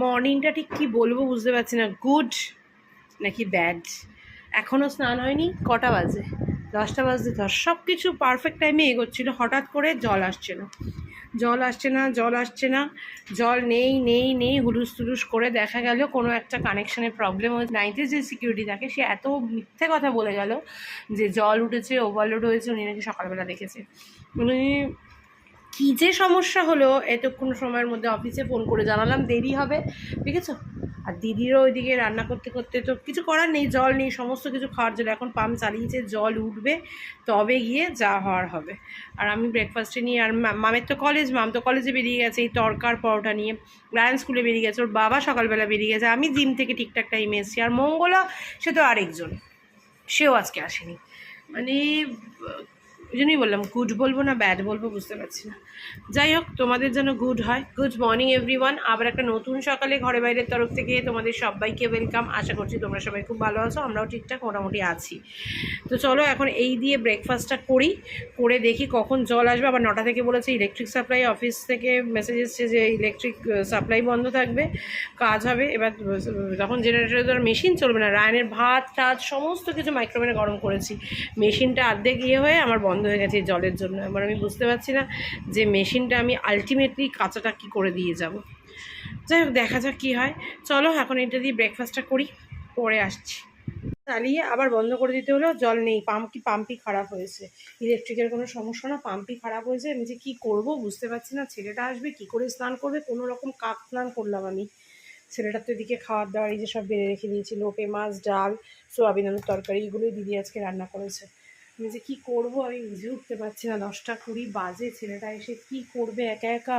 মর্নিংটা ঠিক কি বলব বুঝতে পারছি না। গুড নাকি ব্যাড? এখনও স্নান হয়নি, কটা বাজে? দশটা বাজতে দশ। সব কিছু পারফেক্ট টাইমে এগোচ্ছিল, হঠাৎ করে জল আসছে না জল আসছে না, জল আসছে না। জল নেই নেই নেই, হুলুস তুলুস করে দেখা গেল, কোনো একটা কানেকশানের প্রবলেম হয়েছে। নাইটে যে সিকিউরিটি থাকে, সে এত মিথ্যে কথা বলে গেল যে জল উঠেছে ওভারলোড হয়েছে, উনি নাকি সকালবেলা দেখেছে। উনি কী যে সমস্যা হলো, এতক্ষণ সময়ের মধ্যে অফিসে ফোন করে জানালাম, দেরি হবে ঠিক আছে আর দিদিরও ওইদিকে রান্না করতে করতে তো কিছু করার নেই, জল নেই, সমস্ত কিছু খাওয়ার জন্য এখন পাম্প চালিয়েছে, জল উঠবে, তবে গিয়ে যা হওয়ার হবে। আর আমি ব্রেকফাস্টে নিয়ে, আর মামের তো কলেজ মাম তো কলেজে বেরিয়ে গেছে, এই তরকার পরোটা নিয়ে রায়ন স্কুলে বেরিয়ে গেছে, ওর বাবা সকালবেলা বেরিয়ে গেছে, আমি জিম থেকে ঠিকঠাক টাইমে এসেছি, আর মঙ্গলা, সে তো আরেকজন, সেও আজকে আসেনি। মানে ওই জন্যই বললাম গুড বলব না ব্যাড বলব বুঝতে পারছি না। যাই হোক, তোমাদের যেন গুড হয়। গুড মর্নিং এভরিওয়ান আবার একটা নতুন সকালে ঘরে বাইরের তরফ থেকে তোমাদের সবাইকে ওয়েলকাম আশা করছি তোমরা সবাই খুব ভালো আছো, আমরাও ঠিকঠাক, মোটামুটি আছি। তো চলো এখন এই দিয়ে ব্রেকফাস্টটা করি। করে দেখি কখন জল আসবে। আবার নটা থেকে বলেছে ইলেকট্রিক সাপ্লাই অফিস থেকে মেসেজ এসছে যে ইলেকট্রিক সাপ্লাই বন্ধ থাকবে, কাজ হবে। এবার যখন জেনারেটর মেশিন চলবে না। রায়নের ভাত, টাত, সমস্ত কিছু মাইক্রোওভেনে গরম করেছি। মেশিনটা অর্ধেক ইয়ে হয়ে আমার বন্ধ হয়ে গেছে জলের জন্য। এবার আমি বুঝতে পারছি না যে মেশিনটা আমি আলটিমেটলি কাঁচাটা কী করে দিয়ে যাব। যাই হোক, দেখা যাক কী হয়। চলো, এখন এটা দিয়ে ব্রেকফাস্টটা করি, পরে আসছি। চালিয়ে আবার বন্ধ করে দিতে হলো জল নেই। পাম্প কি পাম্পই খারাপ হয়েছে। ইলেকট্রিকের কোনো সমস্যা না, পাম্পই খারাপ হয়েছে। আমি যে কী করব বুঝতে পারছি না। ছেলেটা আসবে, কি করে স্নান করবে? কোনো রকম কাক স্নান করলাম আমি। ছেলেটার তো এদিকে খাওয়ার দাওয়ার এই যে সব বেড়ে রেখে দিয়েছি। লোপে মাছ, ডাল, সোয়াবিন তরকারি, এগুলোই দিদি আজকে রান্না করেছে। যে কী করব, আমি বুঝে উঠতে পারছি না। দশটা কুড়ি বাজে, ছেলেটা এসে কি করবে একা একা?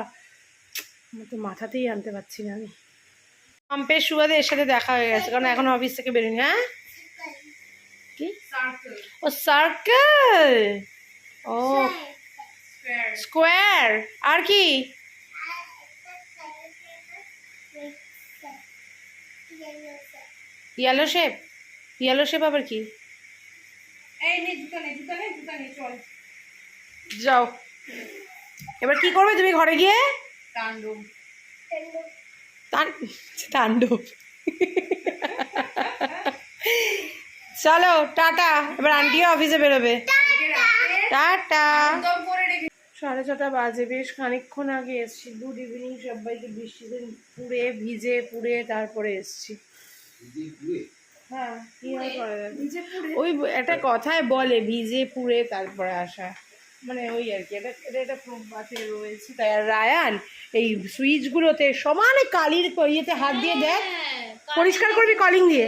আমার তো মাথাতেই আনতে পারছি না আমি। পাম্পের সুবাদে এর সাথে দেখা হয়ে গেছে, কারণ এখন অফিস থেকে বেরোনি হ্যাঁ? কি? ও সার্কেল ও। স্কোয়ার আর কি? ইয়েলো শেপ ইয়েলো শেপ আবার কি? যাও। এবার কি করবে তুমি ঘরে গিয়ে? তাণ্ডব। চলো টাটা। এবার আন্টিও অফিসে বেরোবে। টাটা। সাড়ে ছটা বাজে বেশ খানিকক্ষণ আগে এসছি। গুড ইভিনিং সবাইকে। বৃষ্টিতে পুড়ে ভিজে পুড়ে তারপরে এসছি। হ্যাঁ ওই একটা কথায় বলে ভিজে পুড়ে তারপরে আসা। মানে ওই আর কি এটা এটা প্রবাসে রয়েছে। তাই আর রায়ান এই সুইচগুলোতে সমানে কালির ইয়েতে হাত দিয়ে দেখ। পরিষ্কার করবি কলিং দিয়ে।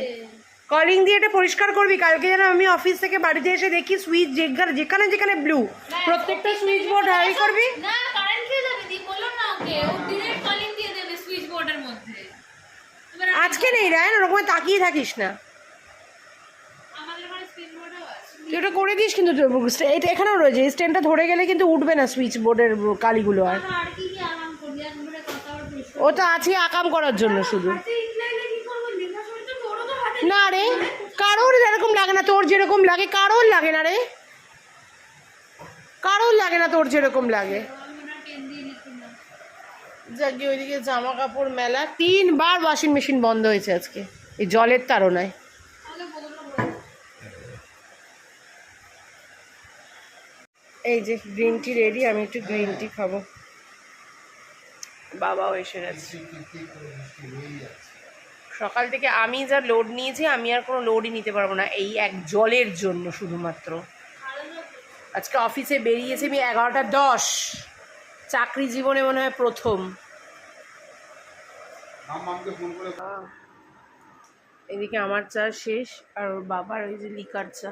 কলিং দিয়ে এটা পরিষ্কার করবি। কালকে যেন আমি অফিস থেকে বাড়িতে এসে দেখি সুইচ যেখানে যেখানে যেখানে ব্লু প্রত্যেকটা সুইচ বোর্ড হাই করবি? আজকে নেই রায়ান ওরকম তাকিয়ে থাকিস না আমাদের ঘরে সুইচ বোর্ডও আছে তুই ওটা করে দিস কিন্তু এটা এখানেও রয়েছে স্ট্যান্ডটা ধরে গেলে কিন্তু উঠবে না সুইচ বোর্ডের কালিগুলো আর। ও তো আছে আকাম করার জন্য শুধু। না রে, কারোর যেরকম লাগে না তোর যেরকম লাগে, কারোর লাগে না রে। কারোর লাগে না তোর যেরকম লাগে। যাকে ওইদিকে জামা কাপড় মেলা, তিনবার ওয়াশিং মেশিন বন্ধ হয়েছে আজকে, এই জলের তাড়নায়। এই যে গ্রিন টি রেডি আমি একটু গ্রিন টি খাব। বাবাও এসে গেছে। সকাল থেকে আমি যা লোড নিয়েছি, আমি আর কোনো লোডই নিতে পারব না, এই এক জলের জন্য শুধুমাত্র। আজকে অফিসে বেরিয়েছি আমি এগারোটা দশ। চাকরি জীবনে মনে হয় প্রথম। এদিকে আমার চা শেষ, আর ওর বাবার ওই যে লিকার চা।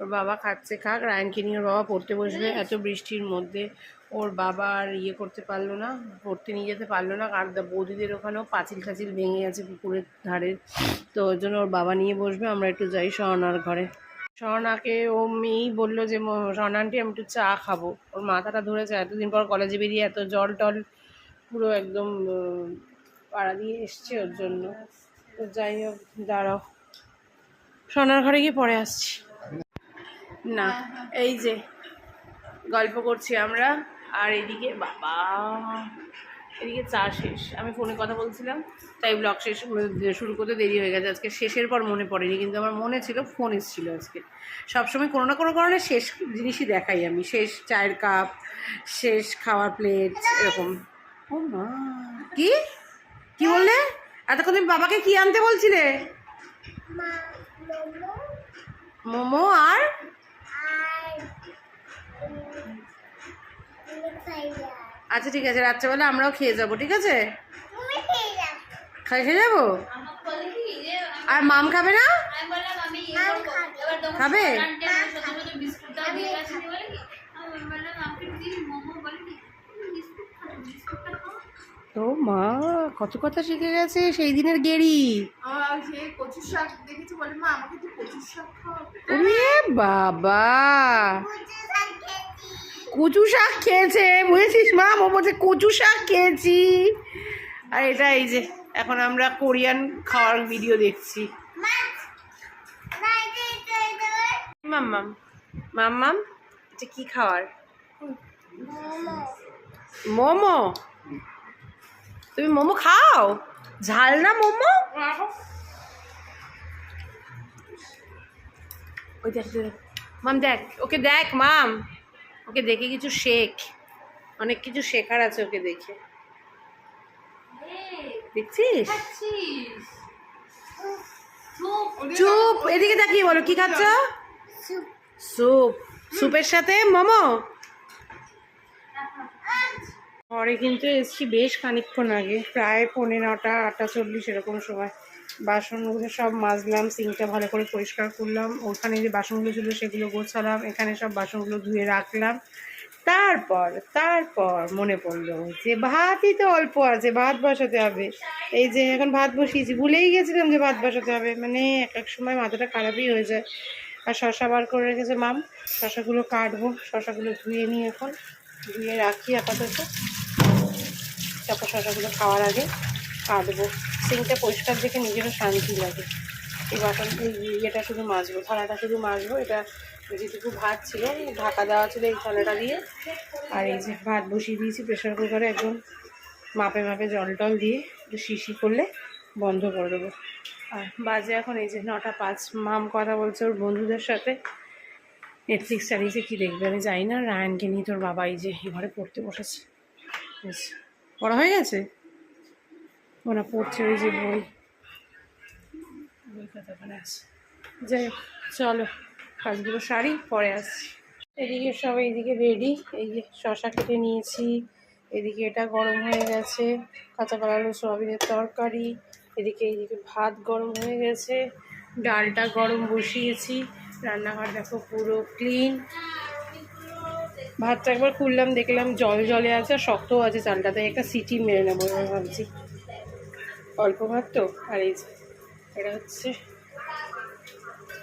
ওর বাবা খাচ্ছে খাক, রায়নকে নিয়ে ওর বাবা পড়তে বসবে। এত বৃষ্টির মধ্যে ওর বাবা আর ইয়ে করতে পারল না, পড়তে নিয়ে যেতে পারল না আর বৌদিদের ওখানেও পাঁচিল টাচিল ভেঙে আছে পুকুরের ধারে। তো ওই জন্য ওর বাবা নিয়ে বসবে, আমরা একটু যাই সহনার ঘরে। সহনাকে ও মেয়েই বলল যে, ম- সহনা আমি একটু চা খাব। ওর মাথাটা ধরেছে, এতদিন পর কলেজে বেরিয়ে এত জল টল পুরো একদম পাড়া দিয়ে এসছে ওর জন্য। তো যাই হোক, দাঁড়াও। সোনার ঘরে গিয়ে পরে আসছি। না এই যে গল্প করছি আমরা আর এদিকে বাবা এদিকে চা শেষ। আমি ফোনে কথা বলছিলাম তাই ব্লগ শেষ শুরু করতে দেরি হয়ে গেছে। আজকে শেষের পর মনে পড়েনি কিন্তু আমার মনে ছিল ফোন এসেছিল আজকে। সবসময় কোনো না কোনো কারণে শেষ জিনিসই দেখাই আমি। শেষ চায়ের কাপ শেষ খাওয়ার প্লেট এরকম। ও মা কি? কি বললে? এতক্ষণ তুমি বাবাকে কি আনতে বলছিলে? মোমো আর আচ্ছা ঠিক আছে রাত্রেবেলা আমরাও খেয়ে যাব ঠিক আছে? খাই খেয়ে যাব? আর মাম খাবে না? খাবে? তো মা কত কথা শিখে গেছে সেই দিনের গেরি। বাবা। কচু শাক খেয়েছে, বুঝেছিস মা? ও বলছে, কচু শাক খেয়েছি। আর এটা এই যে, এখন আমরা কোরিয়ান খাওয়ার ভিডিও দেখছি। মাম্মাম মাম্মাম, এটা কি খাওয়ার? মোমো। তুমি মোমো খাও? ঝাল না মোমো? ওই দেখ। মাম, দেখ, ওকে দেখ, মাম। ওকে দেখে কিছু শেখ। অনেক কিছু শেখার আছে ওকে দেখে। দেখছিস? চুপ, এদিকে তাকিয়ে বলো, কি খাচ্ছ? স্যুপ স্যুপের সাথে মোমো? পরে কিন্তু এসছি বেশ খানিকক্ষণ আগে, প্রায় পৌনে নটা, আটটা চল্লিশ এরকম সময়। বাসনগুলো সব মাজলাম, সিঙ্কটা ভালো করে পরিষ্কার করলাম। ওখানে যে বাসনগুলো ছিল সেগুলো গোছালাম, এখানে সব বাসনগুলো ধুয়ে রাখলাম। তারপর তারপর মনে পড়ল যে ভাতই তো অল্প আছে, ভাত বসাতে হবে। এই যে এখন ভাত বসিয়েছি, ভুলেই গেছিলাম যে ভাত বসাতে হবে। মানে এক এক সময় মাথাটা খারাপই হয়ে যায়। আর শশা বার করে রেখেছে মাম। শশাগুলো কাটবো, শশাগুলো ধুয়ে নিই এখন। ধুয়ে রাখি আপাতত। তারপর শশাগুলো খাওয়ার আগে। কাটবো। সিঙ্কটা পরিষ্কার দেখে নিজেরও শান্তি লাগে। এই বাটন ইয়েটা শুধু মাজবো, থালাটা শুধু মাজবো। এটা যেটুকু ভাত ছিল ঢাকা দেওয়া ছিল এই থালাটা দিয়ে। আর এই যে ভাত বসিয়ে দিয়েছি প্রেশার কুকারে একদম মাপে মাপে জল টল দিয়ে একটু শিশি করলে বন্ধ করে দেবো। আর বাজে এখন এই যে নটা পাঁচ। মাম কথা বলছে ওর বন্ধুদের সাথে। নেটফ্লিক্স চালিয়েছে কী দেখবে? আমি জানি না। রায়ানকে নিয়ে তোর বাবা এই যে ঘরে পড়তে বসেছে। পড়া হয়ে গেছে? ওরা পড়ছে ওই যে বই। যাই হোক, চলো, কাজগুলো সারি, পরে আসছি। এদিকে সব এইদিকে রেডি এই যে শশা কেটে নিয়েছি। এদিকে এটা গরম হয়ে গেছে, কাঁচা আলু সয়াবিনের তরকারি। এদিকে এইদিকে ভাত গরম হয়ে গেছে, ডালটা গরম বসিয়েছি। রান্নাঘর দেখো পুরো ক্লিন ভাতটা একবার খুললাম, দেখলাম জল জলে আছে শক্তও আছে চালটা তাই একটা সিটি মেরে নেব ভাবছি। অল্প ভাত তো আর এই এটা হচ্ছে,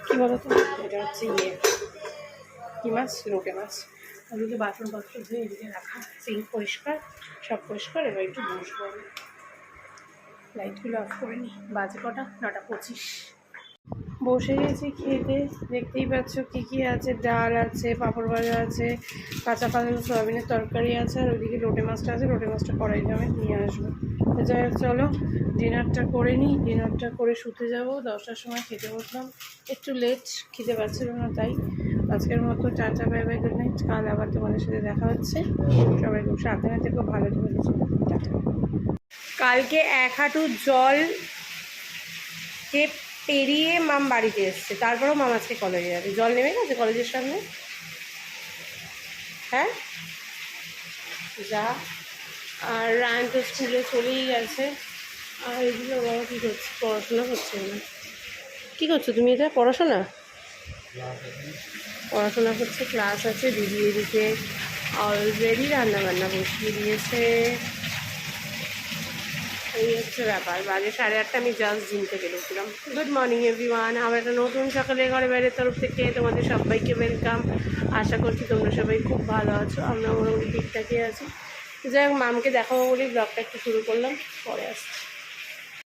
কী বলো তো এটা হচ্ছে ইয়ে। কী মাছ? লোকে মাছ। আমি তো বাথরুম বাসনপত্র ধুয়ে এদিকে রাখা, সিঙ্ক পরিষ্কার, সব পরিষ্কার, এবার একটু বসবো লাইটগুলো অফ করে নিই বাজে কটা? নটা পঁচিশ। বসে গেছি খেতে। দেখতেই পাচ্ছ কী কী আছে, ডাল আছে, পাঁপড় ভাজা আছে, কাঁচা কাঁচা সয়াবিনের তরকারি আছে, আর ওইদিকে লোটে মাছটা আছে, লোটে মাছটা কড়াই আমি নিয়ে আসব। তো যাই হোক, চলো, ডিনারটা করে নিই। ডিনারটা করে শুতে যাব, দশটার সময় খেতে বসলাম। একটু লেট খেতে পারছিল না তাই। আজকের মতো tata bye bye good night কাল আবার তোমাদের সাথে দেখা হচ্ছে। সবাই খুব সাবধানে থেকো, ভালো থেকো কালকে এক হাঁটু জল পেরিয়ে মাম বাড়িতে এসছে। তারপরেও মাম আজকে কলেজে যাবে। জল নেমে গেছে কলেজের সামনে? হ্যাঁ? যা। আর রায়ন তো স্কুলে চলেই গেছে। আর এগুলো বাবা কী করছে? পড়াশোনা করছে না। কী করছ তুমি এটা? পড়াশোনা? পড়াশোনা করছে ক্লাস আছে, দিদি এদিকে অলরেডি রান্নাবান্না বসিয়ে দিয়েছে। এই হচ্ছে ব্যাপার। বাজে সাড়ে আটটা, আমি জাস্ট জিম থেকে ঢুকলাম গুড মর্নিং এভরিওয়ান আমার একটা নতুন সকালে ঘরে বাইরের তরফ থেকে তোমাদের সবাইকে ওয়েলকাম আশা করছি তোমরা সবাই খুব ভালো আছো। আমরা মোটামুটি ঠিকঠাকই আছি। যাই হোক, মামকে দেখাবো বলেই ব্লগটা একটু শুরু করলাম। পরে আসছি।